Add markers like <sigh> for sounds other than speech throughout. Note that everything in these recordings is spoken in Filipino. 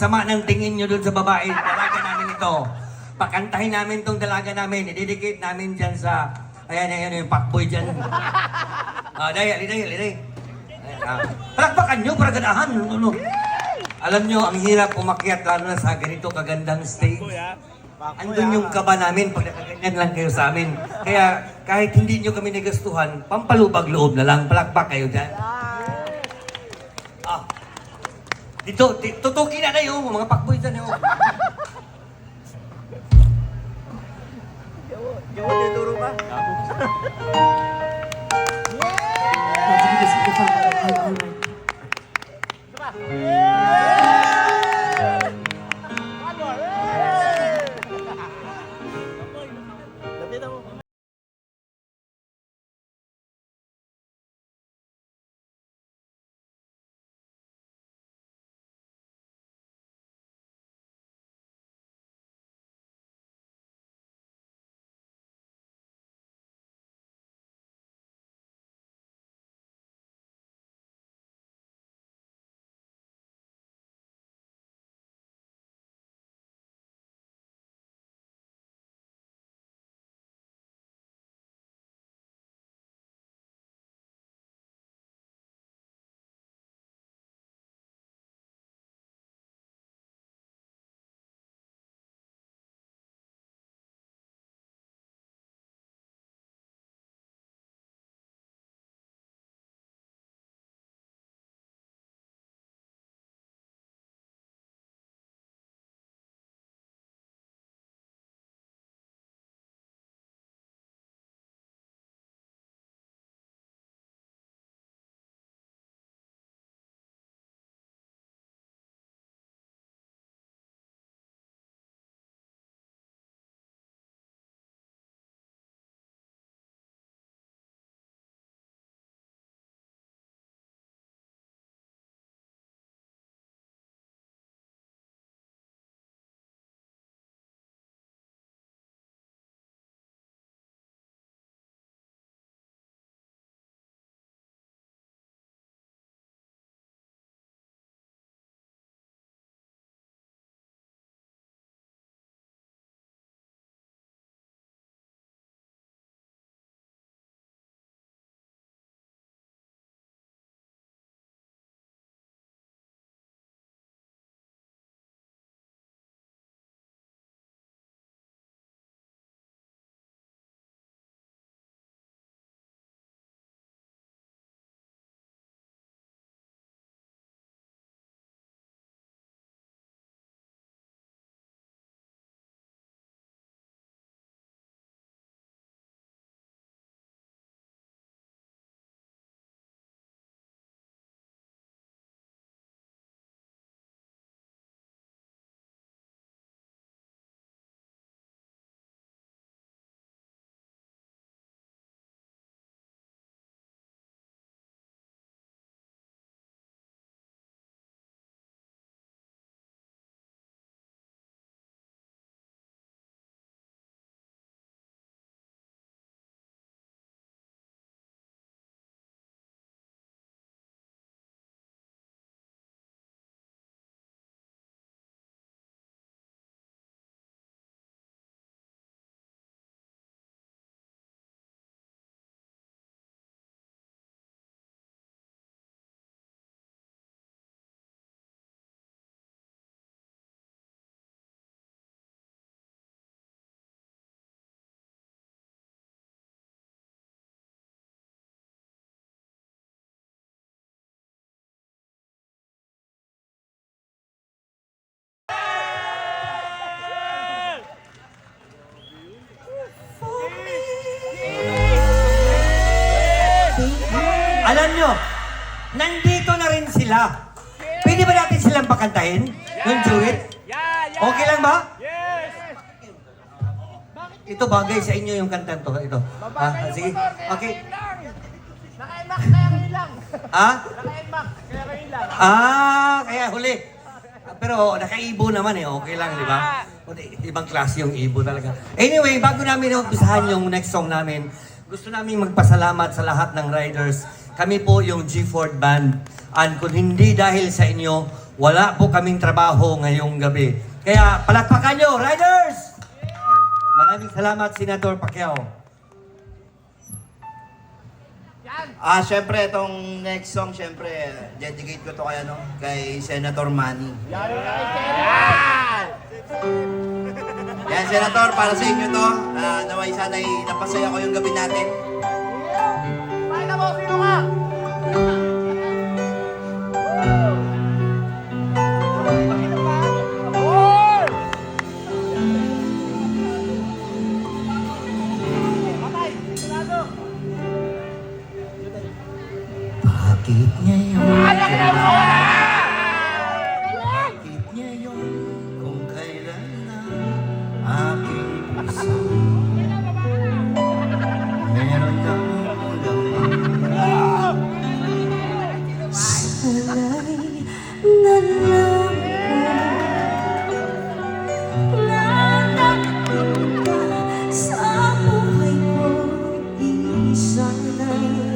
sama ng tingin nyo dun sa babae, dalaga namin ito. Pakantahin namin tong dalaga namin, ididikit namin dyan sa, ayan, ayan, yung pakboy dyan. Ah, dahil, dahil, dahil. Ah, palakpakan nyo para ganahan. Ano? Alam nyo, ang hirap umakyat lalo na sa ganito kagandang stage. Andun yung kaba namin pag nakaganyan lang kayo sa amin. Kaya kahit hindi nyo kami nagastuhan, pampalubag loob na lang, palakpak kayo dyan. Ah. Dito, di- tutukin na kayo, mga pakboy dyan. Oh. Sige, Alam nyo, nandito na rin sila. Pwede ba natin silang pakantahin? Yung duet? Okay lang ba? Ito bagay sa inyo yung kantan to. Ito. Ah, sige. Okay. Naka-emak, kaya ngayon lang. Ah? Naka-emak, kaya ngayon lang. Ah, kaya huli. Ah, Pero nakaibo naman eh, okay lang, di ba? Di- Ibang klase yung ibo talaga. Anyway, bago namin umpisahan yung next song namin, gusto namin magpasalamat sa lahat ng riders. Kami po yung G Ford Band. And kung hindi dahil sa inyo, wala po kaming trabaho ngayong gabi. Kaya palakpakan nyo, Riders! Maraming salamat, Senator Pacquiao. Ah, syempre, itong next song, syempre, dedicate ko to kay, ano, kay Senator Manny. Yan, Senator, para sa inyo to. Ah, naway sana'y napasaya ko yung gabi natin. Pakita mo, sino ka? Isang na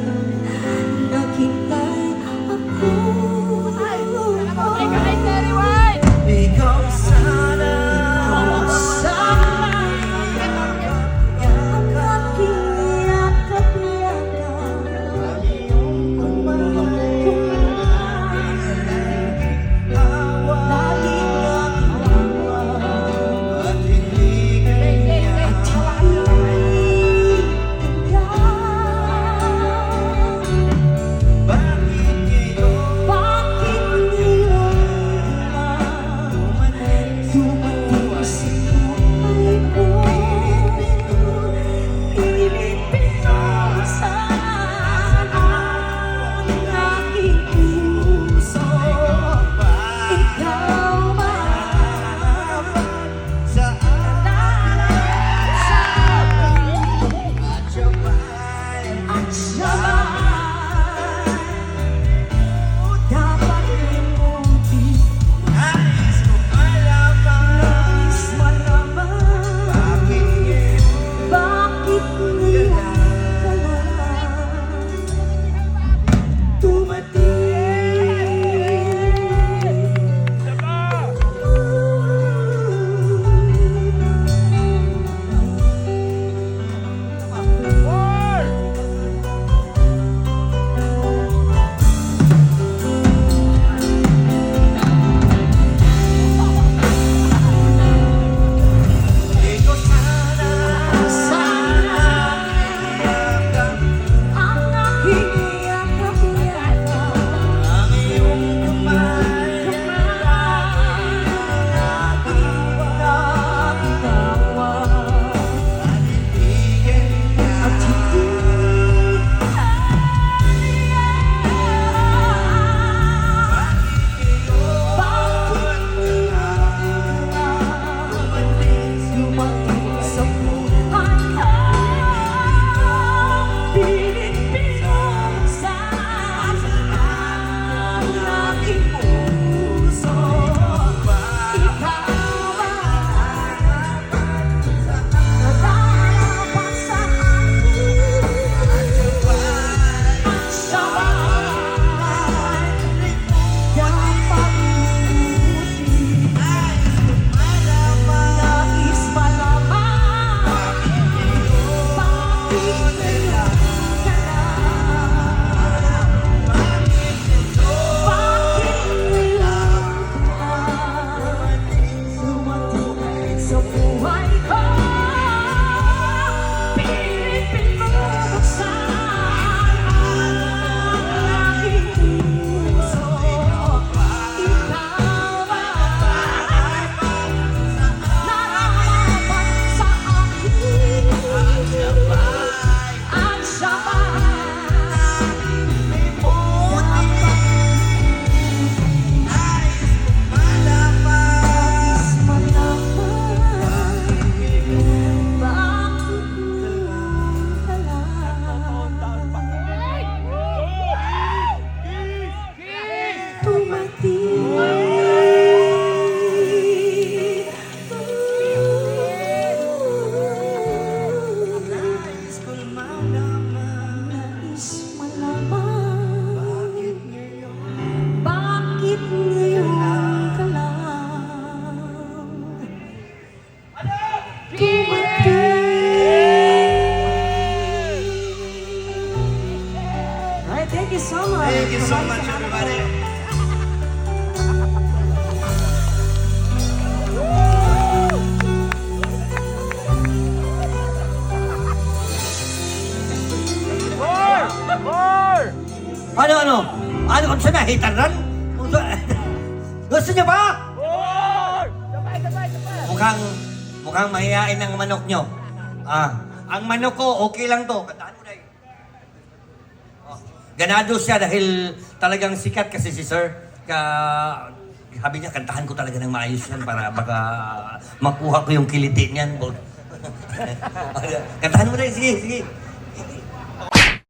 Na? Hitaran? Gusto niyo ba? Mukhang, mukhang mahihain ang manok nyo. Ah, ang manok ko, okay lang to. Kantahan mo na eh. Oh, ganado siya dahil talagang sikat kasi si Sir. Ka, sabi niya, kantahan ko talaga ng maayos yan para baka makuha ko yung kiliti niyan. <laughs> kantahan mo na eh, sige, sige.